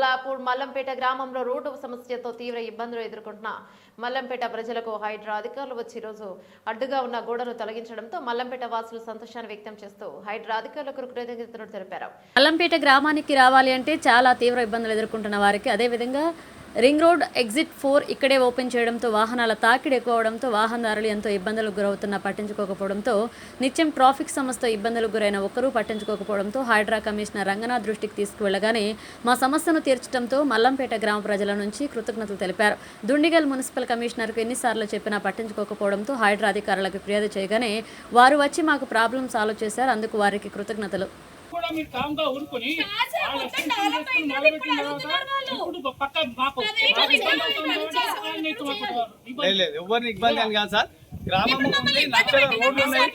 చిక్బల్లాపూర్ మల్లంపేట గ్రామంలో రోడ్డు సమస్యతో తీవ్ర ఇబ్బందులు ఎదుర్కొంటున్న మల్లంపేట ప్రజలకు హైడ్రా అధికారులు వచ్చి రోజు అడ్డుగా ఉన్న గోడను తొలగించడంతో మల్లంపేట వాసులు సంతోషాన్ని వ్యక్తం చేస్తూ హైడ్రా అధికారులకు కృతజ్ఞతలు తెలిపారు. మల్లంపేట గ్రామానికి రావాలి అంటే చాలా తీవ్ర ఇబ్బందులు ఎదుర్కొంటున్న వారికి అదేవిధంగా రింగ్ రోడ్ ఎగ్జిట్ ఫోర్ ఇక్కడే ఓపెన్ చేయడంతో వాహనాల తాకిడి ఎక్కువ అవడంతో వాహనదారులు ఎంతో ఇబ్బందులకు గురవుతున్నా పట్టించుకోకపోవడంతో నిత్యం ట్రాఫిక్ సమస్యతో ఇబ్బందులకు గురైన ఒక్కరూ పట్టించుకోకపోవడంతో హైడ్రా కమిషనర్ రంగనాథ్ దృష్టికి తీసుకువెళ్ళగానే మా సమస్యను తీర్చడంతో మల్లంపేట గ్రామ ప్రజల నుంచి కృతజ్ఞతలు తెలిపారు. దుండిగల్ మున్సిపల్ కమిషనర్కు ఎన్నిసార్లు చెప్పినా పట్టించుకోకపోవడంతో హైడ్రా అధికారులకు ఫిర్యాదు చేయగానే వారు వచ్చి మాకు ప్రాబ్లం సాల్వ్ చేశారు. అందుకు వారికి కృతజ్ఞతలు. కూడా మీరు కామ్గా ఊరుకొని ఇప్పుడు పక్క మాకు లేదు లేదు ఎవరిని ఇబ్బంది అని కాదు సార్? గ్రామం ఉంది నచ్చల రోడ్లు ఉన్నాయి.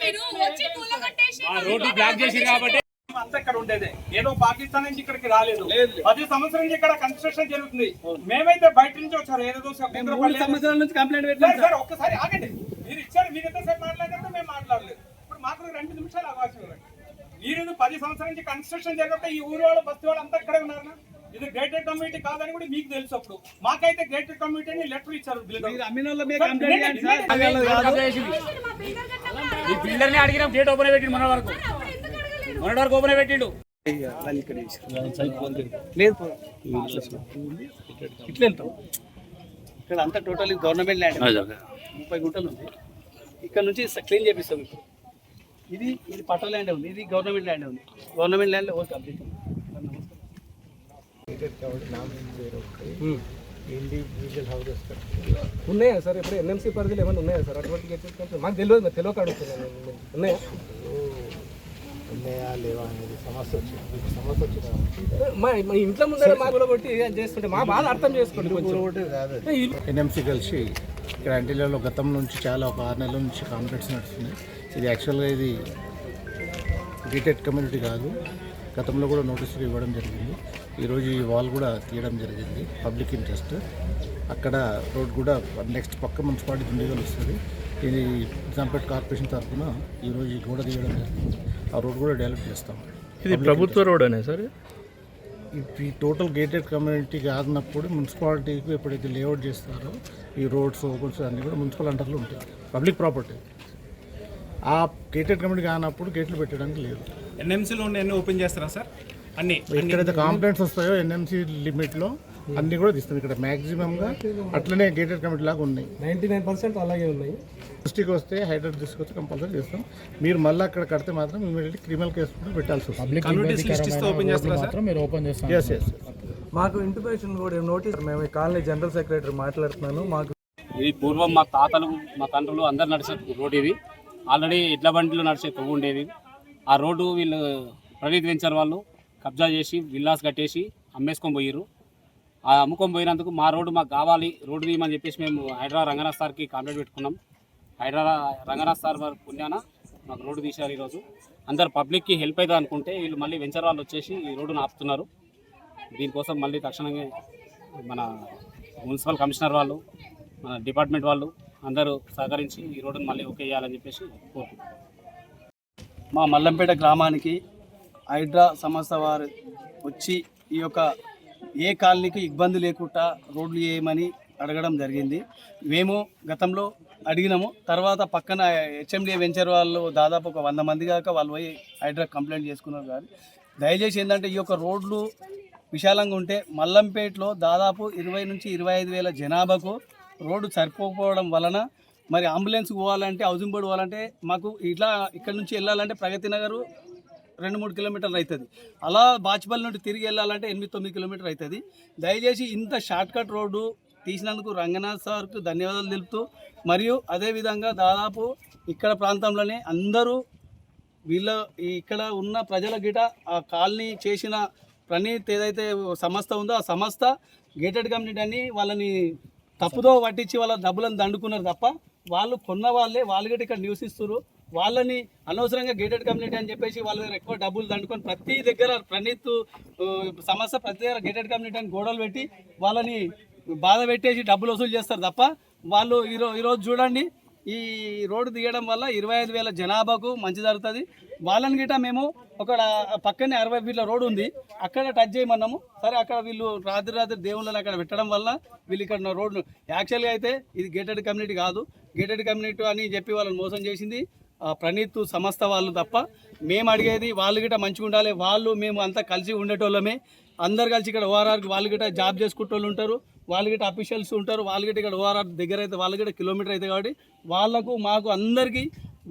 రోడ్డు బ్లాక్ చేసి కాబట్టి అంతా ఇక్కడ ఉండేదే. ఏదో పాకిస్తాన్ నుంచి ఇక్కడికి రాలేదు. లేదు. పది సంవత్సరం నుంచి ఇక్కడ కన్స్ట్రక్షన్ జరుగుతుంది. మేమైతే బయట నుంచి వచ్చారు. ఏదో సంవత్సరాల నుంచి కంప్లైంట్ సార్ పెట్టాం సార్. ఒక్కసారి ఆగండి. మీరు ఇచ్చారు మీరు ఎంతసేపు మాట్లాడారు మేము మాట్లాడలేదు. ఇప్పుడు మాకు రెండు నిమిషాలు అవకాశం ఇవ్వండి. మీరు పది సంవత్సరాల నుంచి కన్స్ట్రక్షన్ జరిగితే ఈ ఊరు వాళ్ళు బస్తీ వాళ్ళు అంతా ఇక్కడే ఉన్నారు ఇది గ్రేటెడ్ కమ్యూనిటీ కాదని కూడా మీకు తెలుసు అప్పుడు. మాకైతే గ్రేటెడ్ కమ్యూనిటీ అని లెటర్ ఇచ్చారు. ఈ బిల్డర్ని అడిగినాం గేట్ ఓపెన్ పెట్టిండు మన వరకు. మన వరకు ఓపెన్ పెట్టిండు లేదు. పో. ఇట్లా వెళ్తాం. ఇక్కడ అంతా టోటల్ గవర్నమెంట్ ల్యాండ్ ముప్పై గుంటలు ఉంది. ఇక్కడ నుంచి క్లీన్ చేపిస్తాం ఇప్పుడు. ఇది ఇది పట్ట ల్యాండ్ ఉంది. ఇది గవర్నమెంట్ ల్యాండ్ ఉంది. గవర్నమెంట్ ల్యాండ్ ఓకే కంప్లీట్ ఉన్నాయా సార్? ఇప్పుడు ఎన్ఎంసీ పరిధిలో ఏమైనా ఉన్నాయా సార్? అటువంటి కంపెనీ మాకు తెలియదు మరి తెలియక అడుగుతున్నాను నేను. ఉన్నాయా? ఉన్నాయా? లేవా అనేది సమస్య వచ్చింది. సమస్య వచ్చిన మా ఇంట్లో ముందర మా కూడా కొట్టి చేస్తుంటే మా బాధ అర్థం చేసుకోండి కొంచెం. ఎన్ఎంసీ కలిసి ఇక్కడ అంటిలలో గతం నుంచి చాలా ఒక ఆరు నెలల నుంచి కాంప్లెక్స్ నడుస్తుంది ఇది యాక్చువల్గా ఇది గేటెడ్ కమ్యూనిటీ కాదు. గతంలో కూడా నోటీసులు ఇవ్వడం జరిగింది. ఈరోజు ఈ వాల్ కూడా తీయడం జరిగింది. Public interest. అక్కడ రోడ్ కూడా నెక్స్ట్ పక్క మున్సిపాలిటీ దుండిగలు వస్తుంది. ఇది నిజాంపేట కార్పొరేషన్ తరఫున ఈరోజు ఈ గోడ తీయడం జరిగింది. ఆ రోడ్ కూడా డెవలప్ చేస్తాం. ఇది ప్రభుత్వ రోడ్ అనే సార్? ఈ టోటల్ గేటెడ్ కమ్యూనిటీ కానప్పుడు మున్సిపాలిటీకి ఎప్పుడైతే లేఅవుట్ చేస్తారో ఈ రోడ్స్ ఓపెన్స్ అన్నీ కూడా మున్సిపల్ అండర్లో ఉంటాయి. పబ్లిక్ ప్రాపర్టీ ఆ గేటెడ్ కమ్యూనిటీ కానప్పుడు గేట్లు పెట్టడానికి లేదు. ఎన్ఎంసీలో ఓపెన్ చేస్తారా సార్? అన్ని ఎక్కడైతే కాంప్లైంట్స్ వస్తాయో ఎన్ఎంసీ లిమిట్లో అన్నీ కూడా తీస్తాం ఇక్కడ మ్యాక్సిమంగా అట్లనే గేటెడ్ కమిటీ లాగా ఉన్నాయి. నైంటీ నైన్ పర్సెంట్ అలాగే ఉన్నాయి. దృష్టికి వస్తే హైడ్రేట్ తీసుకొస్తే కంపల్సరీ చేస్తాం. మీరు మళ్ళీ అక్కడ కడితే మాత్రం ఇమీడియట్లీ క్రిమినల్ కేసు కూడా పెట్టాల్సి వస్తుంది. మాకు ఇంటిమేషన్ కూడా నోటీస్ మేము కాలనీ జనరల్ సెక్రటరీ మాట్లాడుతున్నాను. మాకు ఇది పూర్వం మా తాతలు మా తండ్రులు అందరు నడిచే రోడ్ ఇది. ఆల్రెడీ ఎడ్ల బండిలో నడిచే కొవ్వు ఉండేది. ఆ రోడ్డు వీళ్ళు ప్రణీత్ వెంచర్ వాళ్ళు. కబ్జా చేసి విల్లాస్ కట్టేసి అమ్మేసుకొని పోయారు అమ్ముకొని పోయినందుకు మా రోడ్డు మాకు కావాలి రోడ్డు తీయమని చెప్పేసి మేము హైదరా రంగనాథ్ సార్కి కంప్లైంట్ పెట్టుకున్నాం. హైదరా రంగనాథ్ సార్ వారి పుణ్యాన మాకు రోడ్డు తీశారు ఈరోజు. అందరు పబ్లిక్కి హెల్ప్ అవుతుంది అనుకుంటే వీళ్ళు మళ్ళీ వెంచర్ వాళ్ళు వచ్చేసి ఈ రోడ్డును ఆపుతున్నారు. దీనికోసం మళ్ళీ తక్షణమే మన మున్సిపల్ కమిషనర్ వాళ్ళు మన డిపార్ట్మెంట్ వాళ్ళు అందరూ సహకరించి ఈ రోడ్డును మళ్ళీ ఓకే చేయాలని చెప్పేసి కోరుకుంటున్నాం. మా మల్లంపేట గ్రామానికి హైడ్రా సంస్థ వారు వచ్చి ఈ యొక్క ఏ కాలనీకి ఇబ్బంది లేకుండా రోడ్లు వేయమని అడగడం జరిగింది. మేము గతంలో అడిగినాము. తర్వాత పక్కన హెచ్ఎండి వెంచర్ వాళ్ళు దాదాపు ఒక వంద మంది దాకా వాళ్ళు పోయి హైడ్రా కంప్లైంట్ చేసుకున్నారు కానీ దయచేసి ఏంటంటే ఈ యొక్క రోడ్లు విశాలంగా ఉంటే మల్లంపేటలో దాదాపు ఇరవై నుంచి ఇరవై ఐదు వేల జనాభాకు రోడ్డు సరిపోకపోవడం వలన మరి అంబులెన్స్ పోవాలంటే హౌసింగ్ బోర్డు పోవాలంటే మాకు ఇట్లా ఇక్కడ నుంచి వెళ్ళాలంటే ప్రగతి నగరు రెండు మూడు కిలోమీటర్లు అవుతుంది. అలా బాచిపల్లి నుండి తిరిగి వెళ్ళాలంటే ఎనిమిది తొమ్మిది కిలోమీటర్ అవుతుంది. దయచేసి ఇంత షార్ట్కట్ రోడ్డు తీసినందుకు రంగనాథ్ సార్కు ధన్యవాదాలు తెలుపుతూ మరియు అదేవిధంగా దాదాపు ఇక్కడ ప్రాంతంలోనే అందరూ వీళ్ళ ఇక్కడ ఉన్న ప్రజల గిట ఆ కాలనీ చేసిన ప్రణీత్ ఏదైతే సంస్థ ఉందో ఆ సంస్థ గేటెడ్ కమ్యూనిటీ అని వాళ్ళని తప్పుదో పట్టించి వాళ్ళ డబ్బులను దండుకున్నారు తప్ప వాళ్ళు కొన్న వాళ్ళే వాళ్ళు గిట్ట ఇక్కడ నివసిస్తున్నారు వాళ్ళని అనవసరంగా గేటెడ్ కమ్యూనిటీ అని చెప్పేసి వాళ్ళ దగ్గర ఎక్కువ డబ్బులు దండుకొని ప్రతి దగ్గర ప్రణీత్ సమస్య ప్రతి దగ్గర గేటెడ్ కమ్యూనిటీ అని గోడలు పెట్టి వాళ్ళని బాధ పెట్టేసి డబ్బులు వసూలు చేస్తారు తప్ప వాళ్ళు ఈరోజు ఈరోజు చూడండి ఈ రోడ్డు తీయడం వల్ల ఇరవై ఐదు వేల జనాభాకు మంచి జరుగుతుంది. వాళ్ళని గిట్ట మేము ఒక పక్కనే అరవై ఫీట్ల రోడ్డు ఉంది. అక్కడ టచ్ చేయమన్నాము. సరే అక్కడ వీళ్ళు రాత్రి రాత్రి దేవుళ్ళని అక్కడ పెట్టడం వల్ల వీళ్ళు ఇక్కడ ఉన్న రోడ్డు యాక్చువల్గా అయితే ఇది గేటెడ్ కమ్యూనిటీ కాదు. గేటెడ్ కమ్యూనిటీ అని చెప్పి వాళ్ళని మోసం చేసింది ప్రణీత్ సంస్థ వాళ్ళు తప్ప మేము అడిగేది వాళ్ళు గిట్ట మంచిగా ఉండాలి. వాళ్ళు మేము అంతా కలిసి ఉండేటోళ్ళమే. అందరు కలిసి ఇక్కడ ఓఆర్ఆర్కి వాళ్ళు గిట్ట జాబ్ చేసుకుంటూ ఉంటారు. వాళ్ళు గిట్ట అఫీషియల్స్ ఉంటారు వాళ్ళు గిట్ట ఇక్కడ ఓఆర్ఆర్ దగ్గర అయితే వాళ్ళు గిట్ట కిలోమీటర్ అయితే కాబట్టి వాళ్ళకు మాకు అందరికీ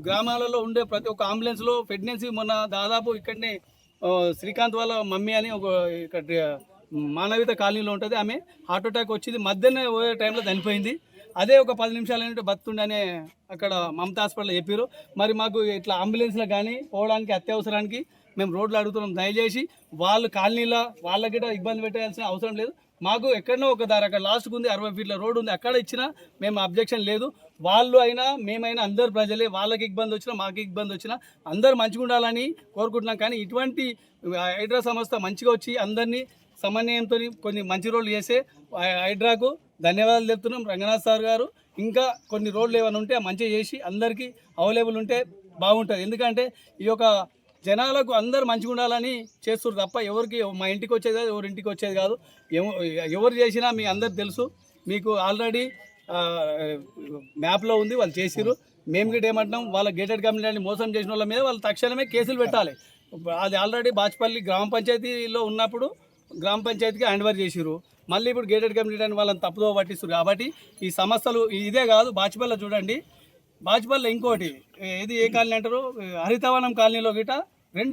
గ్రామాలలో ఉండే ప్రతి ఒక్క అంబులెన్స్లో ప్రెగ్నెన్సీ మొన్న దాదాపు ఇక్కడనే శ్రీకాంత్ వాళ్ళ మమ్మీ అని ఒక ఇక్కడ మానవిత కాలనీలో ఉంటుంది. ఆమె హార్ట్ అటాక్ వచ్చింది. మధ్యనే పోయే టైంలో చనిపోయింది. అదే ఒక పది నిమిషాలు ఏంటంటే బతుండనే అక్కడ మమతా హాస్పిటల్ చెప్పారు మరి మాకు ఇట్లా అంబులెన్స్లో కానీ పోవడానికి అత్యవసరానికి మేము రోడ్లు అడుగుతున్నాం. దయచేసి వాళ్ళు కాలనీలో వాళ్ళకి కూడా ఇబ్బంది పెట్టాల్సిన అవసరం లేదు. మాకు ఎక్కడనో ఒక దారి అక్కడ లాస్ట్కి ఉంది అరవై ఫీట్ల రోడ్ ఉంది అక్కడ ఇచ్చినా మేము అబ్జెక్షన్ లేదు. వాళ్ళు అయినా మేమైనా అందరు ప్రజలే వాళ్ళకి ఇబ్బంది వచ్చినా మాకు ఇబ్బంది వచ్చినా అందరు మంచిగా ఉండాలని కోరుకుంటున్నాం. కానీ ఇటువంటి హైడ్రా సంస్థ మంచిగా వచ్చి అందరినీ సమన్వయంతో కొన్ని మంచి రోడ్లు చేసే హైడ్రాకు ధన్యవాదాలు చెప్తున్నాం రంగనాథ్ సార్ గారు ఇంకా కొన్ని రోడ్లు ఏమైనా ఉంటే మంచిగా చేసి అందరికీ అవైలబుల్ ఉంటే బాగుంటుంది. ఎందుకంటే ఈ యొక్క జనాలకు అందరు మంచిగా ఉండాలని చేస్తారు తప్ప ఎవరికి మా ఇంటికి వచ్చేది కాదు ఎవరి ఇంటికి వచ్చేది కాదు. ఎవ- ఎవరు చేసినా మీ అందరికి తెలుసు. మీకు ఆల్రెడీ మ్యాప్లో ఉంది వాళ్ళు చేసిరు మేము గిట్ట ఏమంటున్నాం వాళ్ళ గేటెడ్ కమ్యూనిటీని మోసం చేసిన వాళ్ళ మీద వాళ్ళు తక్షణమే కేసులు పెట్టాలి. అది ఆల్రెడీ బాచ్పల్లి గ్రామ పంచాయతీలో ఉన్నప్పుడు గ్రామ పంచాయతీకి హ్యాండ్ ఓవర్ చేసిరు మళ్ళీ ఇప్పుడు గేటెడ్ కమ్యూనిటీ అని వాళ్ళని తప్పుదో పట్టిస్తారు కాబట్టి ఈ సమస్యలు ఇదే కాదు బాచ్పల్లి చూడండి. బాజ్పల్లి ఇంకోటి ఏది ఏ కాలనీ అంటారు? హరితవనం కాలనీలో గిట